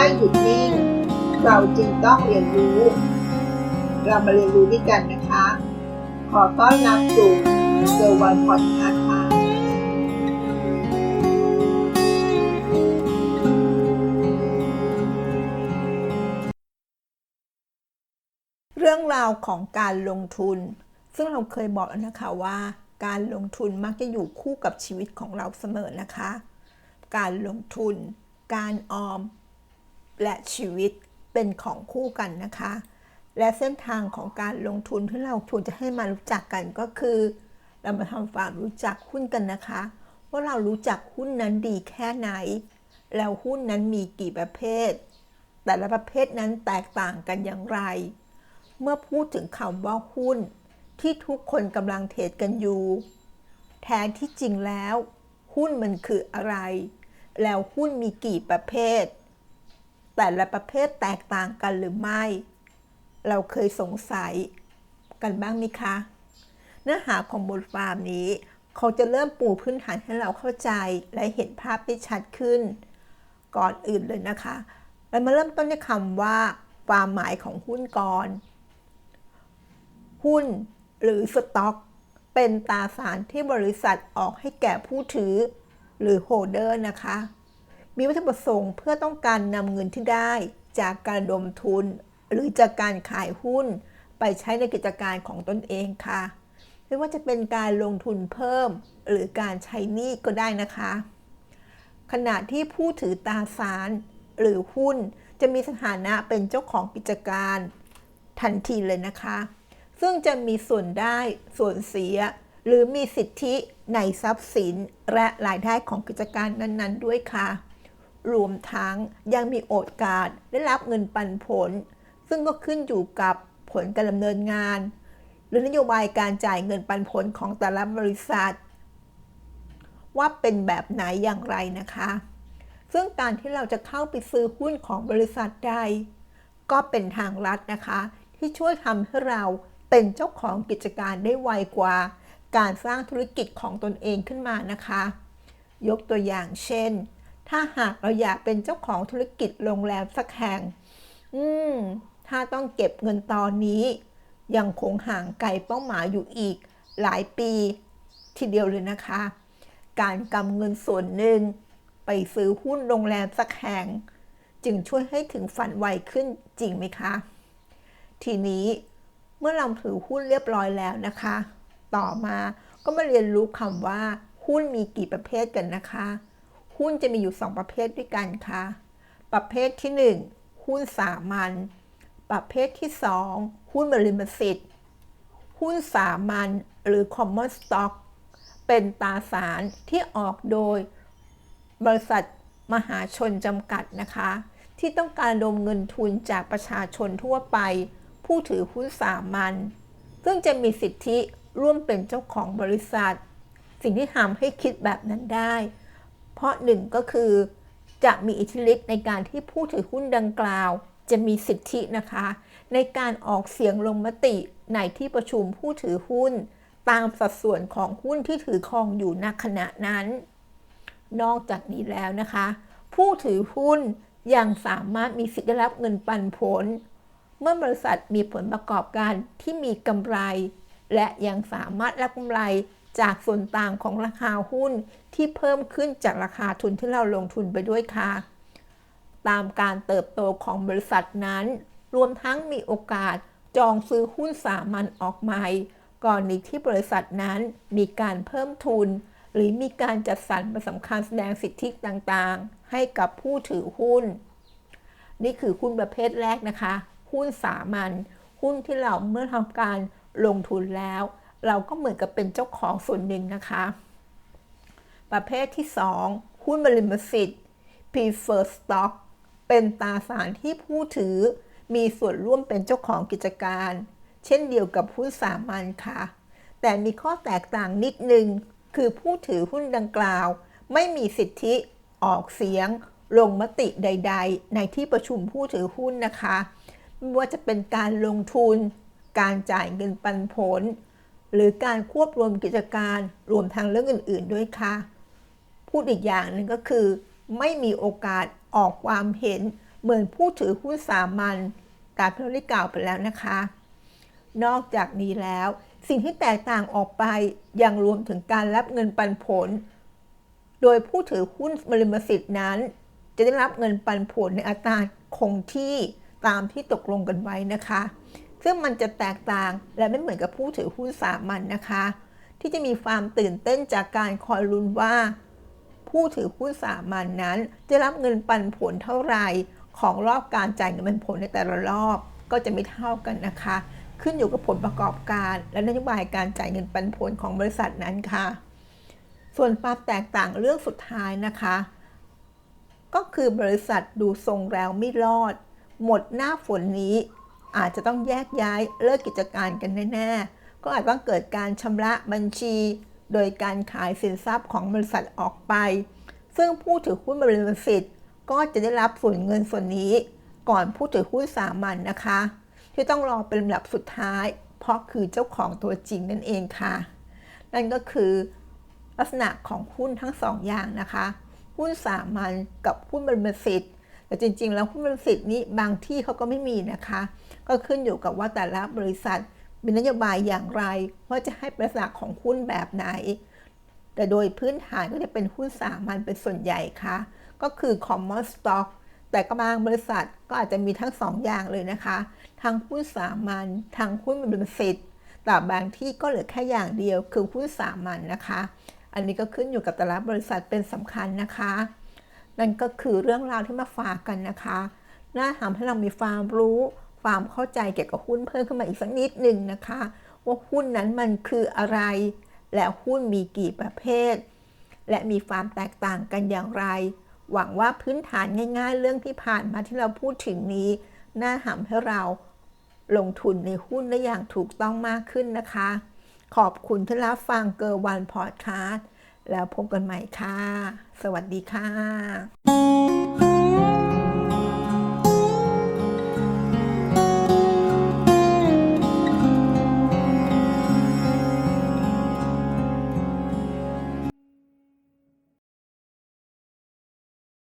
ไม่หยุดนิ่ง เราจึงต้องเรียนรู้ เรามาเรียนรู้ด้วยกันนะคะ ขอต้อนรับสู่เซอร์วันพอดคาส์ค่ะเรื่องราวของการลงทุน ซึ่งเราเคยบอกแล้วนะคะว่า การลงทุนมักจะอยู่คู่กับชีวิตของเราเสมอนะคะ การลงทุน การออม และชีวิตเป็นของคู่กันนะคะ และเส้นทางของการลงทุนที่เราควรจะให้มารู้จักกันก็คือ เรามาทำความรู้จักหุ้นกันนะคะ ว่าเรารู้จักหุ้นนั้นดีแค่ไหน แล้วหุ้นนั้นมีกี่ประเภท แต่ละประเภทนั้นแตกต่างกันอย่างไร เมื่อพูดถึงคำว่าหุ้น ที่ทุกคนกำลังเทรดกันอยู่ แท้ที่จริงแล้ว หุ้นมันคืออะไร แล้วหุ้นมีกี่ประเภท แต่ละประเภทแตกต่างกันหรือไม่ เราเคยสงสัยกันบ้างไหมคะ เนื้อหาของบทความนี้ เขาจะเริ่มปูพื้นฐานให้เราเข้าใจและเห็นภาพได้ชัดขึ้น ก่อนอื่นเลยนะคะ เรามาเริ่มต้นด้วยคำว่า ความหมายของหุ้นก่อน หุ้นหรือสต็อก เป็นตราสารที่บริษัทออกให้แก่ผู้ถือ หรือโฮเดอร์นะคะ มีวัตถุประสงค์เพื่อต้องการนำเงินที่ได้จากการดมทุน หรือจากการขายหุ้น ไปใช้ในกิจการของตนเองค่ะ ไม่ว่าจะเป็นการลงทุนเพิ่ม หรือการใช้หนี้ก็ได้นะคะ ขณะที่ผู้ถือตราสารหรือหุ้นจะมีสถานะเป็นเจ้าของกิจการทันทีเลยนะคะ ซึ่งจะมีส่วนได้ส่วนเสีย หรือมีสิทธิในทรัพย์สินและรายได้ของกิจการนั้นๆ ด้วยค่ะ รวมทั้งยังมีโอกาสได้รับเงินปันผล ซึ่งก็ขึ้นอยู่กับผลการดำเนินงาน หรือนโยบายการจ่ายเงินปันผลของแต่ละบริษัท ว่าเป็นแบบไหนอย่างไรนะคะ ซึ่งการที่เราจะเข้าไปซื้อหุ้นของบริษัทใดก็เป็นทางลัดนะคะ ที่ช่วยทำให้เราเป็นเจ้าของกิจการได้ไวกว่า การสร้างธุรกิจของตนเองขึ้นมานะคะ ยกตัวอย่างเช่น ถ้าหากเราอยากเป็นเจ้าของธุรกิจโรงแรมสักแห่ง อืม ถ้าต้องเก็บเงินตอนนี้ ยังคงห่างไกลเป้าหมายอยู่อีก หลายปีทีเดียวเลยนะคะ การกำเงินส่วนหนึ่ง ไปซื้อหุ้นโรงแรมสักแห่ง จึงช่วยให้ถึงฝันไวขึ้นจริงไหมคะ ทีนี้เมื่อเราถือหุ้นเรียบร้อยแล้วนะคะ ต่อมาก็มาเรียนรู้คำว่า หุ้นมีกี่ประเภทกันนะคะ หุ้นจะมีอยู่ 2 ประเภทด้วยกันค่ะ ประเภทที่ 1 หุ้นสามัญ ประเภทที่ 2 หุ้นบริมสิทธิ์ หุ้นสามัญหรือ common stock เป็นตราสารที่ออกโดย บริษัทมหาชนจำกัดนะคะ ที่ต้องการดมเงินทุนจากประชาชนทั่วไป ผู้ถือหุ้นสามัญ ซึ่งจะมีสิทธิร่วมเป็นเจ้าของบริษัท สิ่งที่ทำให้คิดแบบนั้นได้ เพราะหนึ่งก็คือจะมีอิทธิฤทธิ์ในการที่ผู้ถือหุ้นดังกล่าว จะมีสิทธินะคะ ในการออกเสียงลงมติในที่ประชุมผู้ถือหุ้น ตามสัดส่วนของหุ้นที่ถือครองอยู่ณขณะนั้น นอกจากนี้แล้วนะคะ ผู้ถือหุ้นยังสามารถมีสิทธิ์ได้รับเงินปันผล เมื่อบริษัทมีผลประกอบการที่มีกำไร และยังสามารถรับกำไร จากส่วนต่างของราคาหุ้นที่เพิ่มขึ้นจากราคาทุนที่เราลงทุนไปด้วยค่ะ ตามการเติบโตของบริษัทนั้น รวมทั้งมีโอกาสจองซื้อหุ้นสามัญออกใหม่ ก่อนนี้ที่บริษัทนั้นมีการเพิ่มทุน หรือมีการจัดสรรมาสำคัญแสดงสิทธิต่างๆ ให้กับผู้ถือหุ้น นี่คือหุ้นประเภทแรกนะคะ หุ้นสามัญหุ้นที่เราเมื่อทำการลงทุนแล้ว เราก็เหมือนกับเป็นเจ้าของส่วนหนึ่งนะคะ ประเภทที่ 2 หุ้นบริมสิทธิ์ preferred stock เป็นตราสารที่ผู้ถือมีส่วนร่วมเป็นเจ้าของกิจการ เช่นเดียวกับหุ้นสามัญค่ะ แต่มีข้อแตกต่างนิดนึง คือผู้ถือหุ้นดังกล่าว ไม่มีสิทธิออกเสียง ลงมติใด ๆ ในที่ประชุมผู้ถือหุ้นนะคะ ไม่ว่าจะเป็นการลงทุน การจ่ายเงินปันผล หรือการควบรวมกิจการรวมทั้งเรื่องอื่น ๆ ด้วยค่ะ พูดอีกอย่างหนึ่งก็คือ ไม่มีโอกาสออกความเห็นเหมือนผู้ถือหุ้นสามัญตามที่เราได้กล่าวไปแล้วนะคะ นอกจากนี้แล้ว สิ่งที่แตกต่างออกไปยังรวมถึงการรับเงินปันผล โดยผู้ถือหุ้นบริมสิทธิ์นั้น จะได้รับเงินปันผลในอัตราคงที่ตามที่ตกลงกันไว้นะคะ ซึ่งมันจะแตกต่างและไม่เหมือนกับผู้ถือหุ้นสามัญนนะคะ ที่จะมีความตื่นเต้นจากการคอยลุ้นว่า ผู้ถือหุ้นสามัญนนั้น จะรับเงินปันผลเท่าไหร่ของรอบการจ่ายเงินปันผลในแต่ละรอบก็จะไม่เท่ากันนะคะ ขึ้นอยู่กับผลประกอบการ และนโยบายการจ่ายเงินปันผลของบริษัทนั้นค่ะ ส่วนความแตกต่างเรื่องสุดท้ายนะคะ ก็คือบริษัทดูทรงแล้วไม่รอด หมดหน้าฝนนี้ อาจจะต้องแยกย้ายเลิกกิจการกันแน่ๆ ก็อาจต้องเกิดการชำระบัญชี โดยการขายสินทรัพย์ของบริษัทออกไป ซึ่งผู้ถือหุ้นบริษัทก็จะได้รับส่วนเงินส่วนนี้ ก่อนผู้ถือหุ้นสามัญนนะคะ ที่ต้องรอเป็นลำดับสุดท้าย เพราะคือเจ้าของตัวจริงนั่นเองค่ะ นั่นก็คือลักษณะของหุ้นทั้งสองอย่างนะคะ หุ้นสามัญกับหุ้นบริษัทแต่จริงๆ แล้วหุ้นบริษัทนี้บางที่เขาก็ไม่มีนะคะ ก็ขึ้นอยู่กับว่าแต่ละบริษัทมีนโยบายอย่างไร ว่าจะให้ลักษณะของหุ้นแบบไหน แต่โดยพื้นฐานก็จะเป็นหุ้นสามัญเป็นส่วนใหญ่ค่ะ ก็คือ common stock แต่ก็บางบริษัทก็อาจจะมีทั้งสองอย่างเลยนะคะ ทั้งหุ้นสามัญทั้งหุ้นบริษัทแต่บางที่ก็เหลือแค่อย่างเดียวคือหุ้นสามัญนนะคะ อันนี้ก็ขึ้นอยู่กับแต่ละบริษัทเป็นสำคัญนะคะ นั่นก็คือเรื่องราวที่มาฝากกันนะคะ น่าทำให้เรามีความรู้ ความเข้าใจเกี่ยวกับหุ้นเพิ่มขึ้นมาอีกสักนิดหนึ่งนะคะ ว่าหุ้นนั้นมันคืออะไร และหุ้นมีกี่ประเภท และมีความแตกต่างกันอย่างไร หวังว่าพื้นฐานง่าย ๆ เรื่องที่ผ่านมาที่เราพูดถึงนี้ น่าทำให้เราลงทุนในหุ้นได้อย่างถูกต้องมากขึ้นนะคะ ขอบคุณที่รับฟังเกอร์วันพอดคาสต์แล้วพบกันใหม่ค่ะ สวัสดีค่ะ